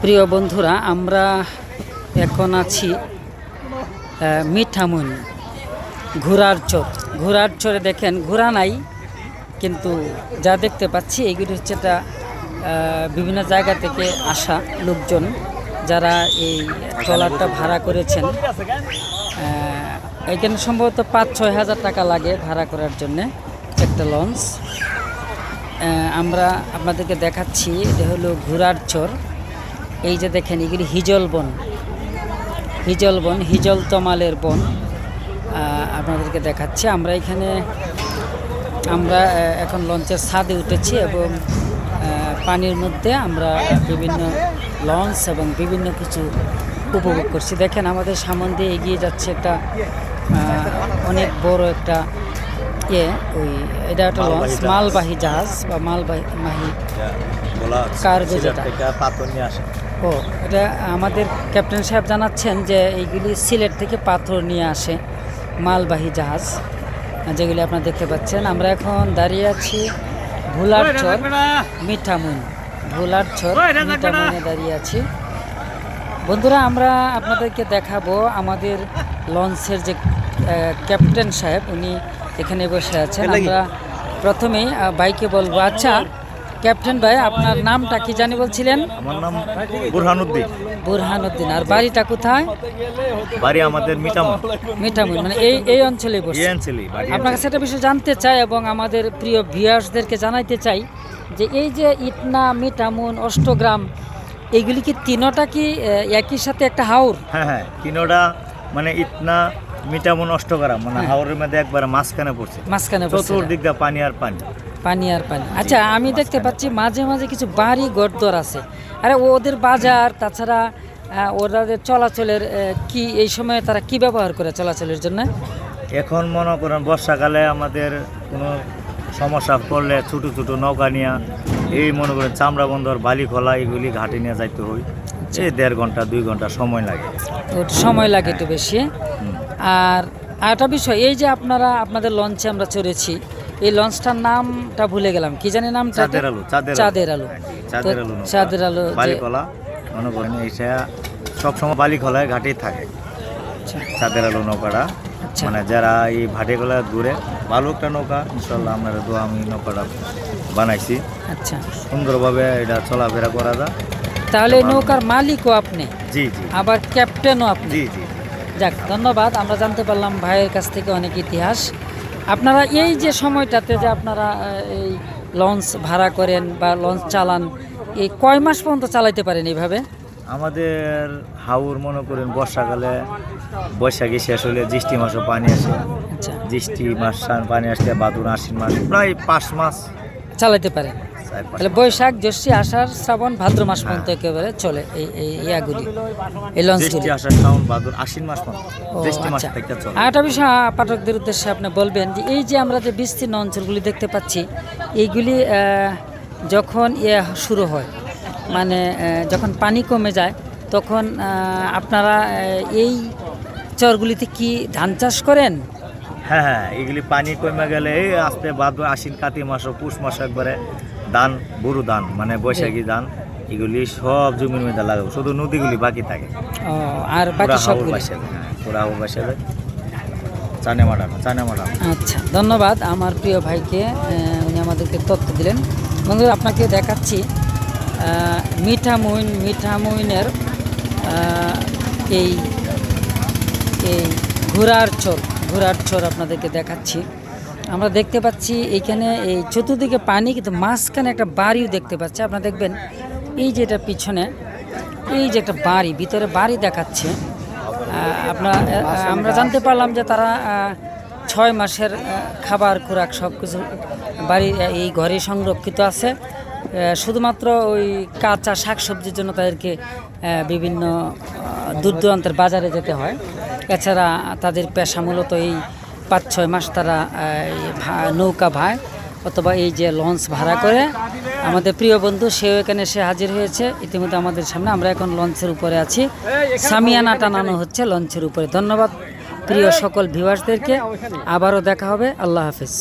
প্রিয় বন্ধুরা, আমরা এখন আছি মিঠামুন, ঘোড়ার চর। ঘোড়ার চরে দেখেন, ঘোড়া নাই, কিন্তু যা দেখতে পাচ্ছি, এগুলি হচ্ছে একটা বিভিন্ন জায়গা থেকে আসা লোকজন যারা এই ট্রলারটা ভাড়া করেছেন। এখানে সম্ভবত পাঁচ ছয় হাজার টাকা লাগে ভাড়া করার জন্যে একটা লঞ্চ। আমরা আপনাদেরকে দেখাচ্ছি এটা হলো ঘোড়ার চর। এই যে দেখেন, এগুলি হিজল বন। হিজল বন, হিজল তমালের বন আপনাদেরকে দেখাচ্ছি। আমরা এখানে, আমরা এখন লঞ্চের ছাদে উঠেছি এবং পানির মধ্যে আমরা বিভিন্ন লঞ্চ এবং বিভিন্ন কিছু উপভোগ করছি। দেখেন, আমাদের সামন দিয়ে এগিয়ে যাচ্ছে একটা অনেক বড় একটা ইয়ে ওই এটা একটা লঞ্চ মালবাহী জাহাজ বা মালবাহী মাহি বলা কার্গো যেটা। পাথর নিয়ে আসে। ও এটা আমাদের ক্যাপ্টেন সাহেব জানাচ্ছেন যে এইগুলি সিলেট থেকে পাথর নিয়ে আসে মালবাহী জাহাজ যেগুলি আপনারা দেখতে পাচ্ছেন। আমরা এখন দাঁড়িয়ে আছি ভোলার চর মিঠামুন ভোলার চর মিঠামুনে দাঁড়িয়ে আছি। বন্ধুরা আমরা আপনাদেরকে দেখাবো আমাদের লঞ্চের যে ক্যাপ্টেন সাহেব উনি এখানে বসে আছেন। আমরা প্রথমেই বাইকে বলব আচ্ছা ক্যাপ্টেন ভাই আপনার নামটা কি জানি বলছিলেন? আমার নাম বুরহানুদ্দিন। বুরহানুদ্দিন। আর বাড়িটা কোথায়? বাড়ি আমাদের মিটামন মিঠামুন মানে এই এই অঞ্চলে বসে। আপনার কাছে একটা বিষয় জানতে চাই এবং আমাদের প্রিয় ভিউয়ার্সদেরকে জানাইতে চাই যে এই যে ইটনা মিটামুন অষ্টগ্রাম এইগুলি কি তিনোটা কি একই সাথে একটা হাওর? হ্যাঁ হ্যাঁ তিনোটা মানে মিটামন অষ্টগ্রাম মানে হ্যাঁ। হাওরের মধ্যে একবার মাঝখানে পড়ছে। মাঝখানে চতুর্দিক দিয়ে পানি আর পানি। পানি আর পানি। আচ্ছা আমি দেখতে পাচ্ছি মাঝে মাঝে কিছু বাড়ি গড়দর আছে। আরে ওদের বাজার তাছাড়া ওদের চলাচলের কি এই সময়ে তারা কি ব্যবহার করে চলাচলের জন্য? এখন মনে করেন বর্ষাকালে আমাদের কোনো সমস্যা পড়লে ছোট ছোট নৌকা নিয়ে এই মনে করেন চামড়া বন্দর বালি খোলা এগুলি ঘাটে নিয়ে যাইতে হয়। এই দেড় ঘণ্টা দুই ঘণ্টা সময় লাগে। তো সময় লাগে একটু বেশি। আর একটা বিষয় এই যে আপনারা আপনাদের লঞ্চে আমরা চড়েছি এই লঞ্চটার নামটা ভুলে গেলাম। কি জানি নাম চাঁদের আলু চাঁদের আলু। হ্যাঁ, তো চাঁদের আলু নৌকা। চাঁদের আলু বালিকলা মনে করেন এইটা সবসময় বালিকলায় ঘাটেই থাকে। আচ্ছা, চাঁদের আলু নৌকাটা। আচ্ছা। মানে যারা এই ভাটিগুলা দূরে ভালো একটা নৌকা ইনশাল্লাহ আপনারা দোয়া আমি নৌকাটা বানাইছি। আচ্ছা। সুন্দরভাবে এটা চলাফেরা করা যায়। তাহলে নৌকার মালিকও আপনি জি জি। আবার ক্যাপ্টেনও আপনি। জি জি যাক ধন্যবাদ আমরা জানতে পারলাম ভাইয়ের কাছ থেকে অনেক ইতিহাস। আপনারা এই যে সময়টাতে যে আপনারা এই লঞ্চ ভাড়া করেন বা লঞ্চ চালান এই কয় মাস পর্যন্ত চালাইতে পারেন এইভাবে? আমাদের হাউর মনে করেন বর্ষাকালে বৈশাখী শেষ হলে জ্যৈষ্ঠী মাসও পানি আসে। আচ্ছা। জ্যৈষ্ঠী মাস পানি আসলে বাদুর আশ্বিন মাস প্রায় পাঁচ মাস চালাইতে পাঁচ তাহলে বৈশাখ জ্যৈষ্ঠী আষাঢ় শ্রাবণ ভাদ্র মাস পর্যন্ত একেবারে চলে এই এই ইয়াগুলি। এই লঞ্চগুলি আষাঢ় শ্রাবণ বাদুর আশ্বিন মাস পর্যন্ত। আচ্ছা। আর একটা বিষয় পাঠকদের উদ্দেশ্যে আপনি বলবেন যে এই যে আমরা যে বিস্তীর্ণ অঞ্চলগুলি দেখতে পাচ্ছি এইগুলি যখন ইয়ে শুরু হয় মানে যখন পানি কমে যায় তখন আপনারা এই চরগুলিতে কি ধান চাষ করেন? হ্যাঁ হ্যাঁ এগুলি পানি কমে গেলে এই আস্তে ভাদ্র আশ্বিন কাতি মাস ও পুষ মাস একবারে ধান বুড়ো ধান মানে বৈশাখী ধান এগুলি সব জমির মধ্যে লাগাবো শুধু নদীগুলি বাকি থাকে। আর বাকি সবগুলি? হ্যাঁ পুরা চানে মাটানো চানে আচ্ছা ধন্যবাদ আমার প্রিয় ভাইকে উনি আমাদেরকে তথ্য দিলেন। বন্ধু আপনাকে দেখাচ্ছি আহ, মিঠামুইন মিঠামুইনের এই এই ঘোড়ার চর ঘোড়ার চর আপনাদেরকে দেখাচ্ছি। আমরা দেখতে পাচ্ছি এইখানে এই চতুর্দিকে পানি, কিন্তু মাঝখানে একটা বাড়িও দেখতে পাচ্ছি। আপনারা দেখবেন এই যে এটা পিছনে, এই যে একটা বাড়ি, ভিতরে বাড়ি দেখাচ্ছে। আপনার আমরা জানতে পারলাম যে তারা ছয় মাসের খাবার, খোরাক সব কিছু বাড়ি এই ঘরে সংরক্ষিত আছে। শুধুমাত্র ওই কাঁচা শাকসবজির জন্য তাদেরকে বিভিন্ন দূর দূরান্তের বাজারে যেতে হয়। এছাড়া তাদের পেশা মূলত এই পাঁচ, ছয় মাস তারা নৌকা ভায় অথবা এই যে লঞ্চ ভাড়া করে। আমাদের প্রিয় বন্ধু, সেও এখানে এসে হাজির হয়েছে। ইতিমধ্যে আমাদের সামনে আমরা এখন লঞ্চের উপরে আছি। সামিয়ানা টানানো হচ্ছে লঞ্চের উপরে। ধন্যবাদ, প্রিয় সকল ভিউয়ার্সদেরকে আবারও দেখা হবে। আল্লাহ হাফিজ।